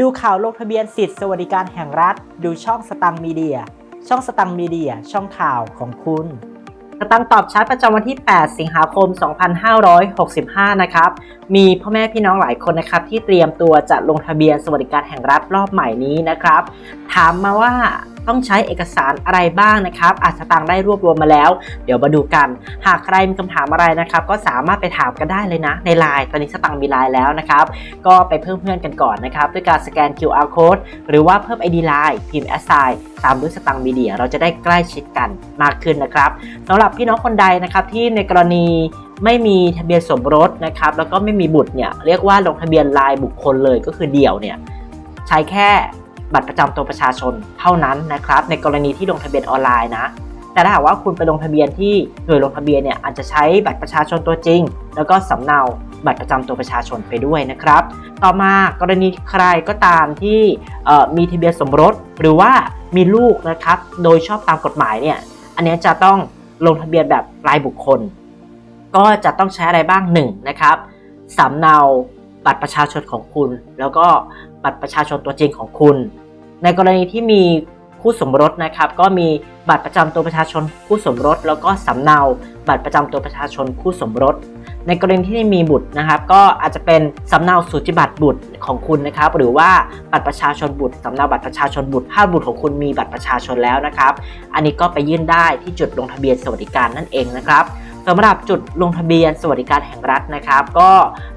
ดูข่าวลงทะเบียนสิทธิสวัสดิการแห่งรัฐ ดูช่องสตังมีเดีย ช่องสตังมีเดีย ช่องข่าวของคุณสตังค์ตอบชัดประจำวันที่ 8 สิงหาคม 2565 นะครับ มีพ่อแม่พี่น้องหลายคนนะครับ ที่เตรียมตัวจะลงทะเบียนสวัสดิการแห่งรัฐรอบใหม่นี้นะครับ ถามมาว่าต้องใช้เอกสารอะไรบ้างนะครับ อาจสตังได้รวบรวมมาแล้ว เดี๋ยวมาดูกัน หากใครมีคำถามอะไรนะครับ ก็สามารถไปถามกันได้เลยนะ ในไลน์ตอนนี้สตังมีไลน์แล้วนะครับ ก็ไปเพิ่มเพื่อนกันก่อนนะครับ ด้วยการสแกน QR code หรือว่าเพิ่ม ID Line พิมพ์ assign ตามด้วยสตังมีเดีย เราจะได้ใกล้ชิดกันมากขึ้นนะครับสำหรับพี่น้องคนใดนะครับที่ในกรณีไม่มีทะเบียนสมรสนะครับแล้วก็ไม่มีบุตรเนี่ยเรียกว่าลงทะเบียนรายบุคคลเลยก็คือเดี่ยวเนี่ยใช้แค่ บัตรประจำตัวประชาชนเท่านั้นนะครับ ในกรณีที่ลงทะเบียนออนไลน์นะ แต่ถ้าหากว่าคุณไปลงทะเบียนที่หน่วยลงทะเบียนเนี่ยอาจจะใช้บัตรประชาชนตัวจริง แล้วก็สำเนาบัตรประจำตัวประชาชนไปด้วยนะครับ ต่อมากรณีใครก็ตามที่มีทะเบียนสมรส หรือว่ามีลูกนะครับ โดยชอบตามกฎหมายเนี่ย อันเนี้ยจะต้องลงทะเบียนแบบรายบุคคล ก็จะต้องใช้อะไรบ้างหนึ่งนะครับสำเนาบัตรประชาชนของคุณ แล้วก็บัตรประชาชนตัวจริงของคุณ ในกรณีที่มีคู่สมรสนะครับ ก็มีบัตรประจำตัวประชาชนคู่สมรส แล้วก็สำเนาบัตรประจำตัวประชาชนคู่สมรส ในกรณีที่มีบุตรนะครับ ก็อาจจะเป็นสำเนาสูติบัตรบุตรของคุณนะครับ หรือว่าบัตรประชาชนบุตรสำเนาบัตรประชาชนบุตรถ้าบุตรของคุณมีบัตรประชาชนแล้วนะครับ อันนี้ก็ไปยื่นได้ที่จุดลงทะเบียนสวัสดิการนั่นเองนะครับ สำหรับจุดลงทะเบียนสวัสดิการแห่งรัฐนะครับ ก็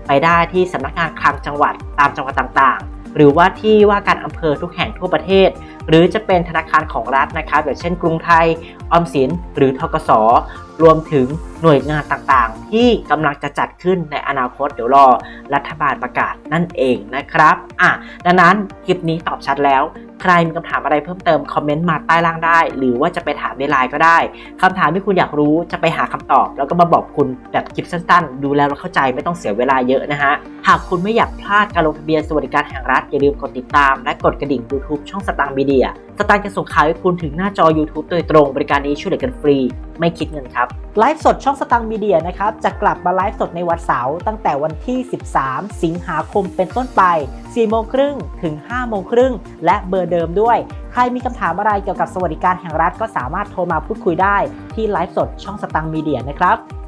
ไปได้ที่สำนักงานคลังจังหวัดตามจังหวัดต่างๆ หรือว่าที่ว่าการอำเภอทุกแห่งทั่วประเทศ หรือจะเป็นธนาคารของรัฐนะครับอย่างเช่น กรุงไทยออมสิน หรือทกสรวมถึงหน่วยงานต่างๆ ที่กำลังจะจัดขึ้นในอนาคตเดี๋ยวรอรัฐบาลประกาศนั่นเองนะครับอะดังนั้นคลิปนี้ตอบชัดแล้ว ใครมีคำถามอะไรเพิ่มเติมคอมเมนต์มาใต้ล่างได้ หรือว่าจะไปถามในไลน์ก็ได้คำถามที่คุณอยากรู้จะไปหาคำตอบ แล้วก็มาบอกคุณแบบคลิปสั้นๆ ดูแล้วเราเข้าใจไม่ต้องเสียเวลาเยอะนะฮะหากคุณไม่อยากพลาดการลงทะเบียนสวัสดิการแห่งรัฐ อย่าลืมกดติดตาม และกดกระดิ่ง YouTube ช่องสตางค์มีเดียสตางค์จะส่งข่าวให้คุณถึงหน้าจอ YouTube โดยตรง บริการนี้ช่วยเหลือกันฟรี ไม่คิดเงินครับ ไลฟ์สดช่องสตังค์มีเดียนะครับ จะกลับมาไลฟ์สดในวันเสาร์ตั้งแต่วันที่ 13 สิงหาคมเป็นต้นไป 4 โมงครึ่งถึง 5 โมงครึ่ง และเบอร์เดิมด้วย ใครมีคำถามอะไรเกี่ยวกับสวัสดิการแห่งรัฐก็สามารถโทรมาพูดคุยได้ที่ไลฟ์สดช่องสตังค์มีเดียนะครับ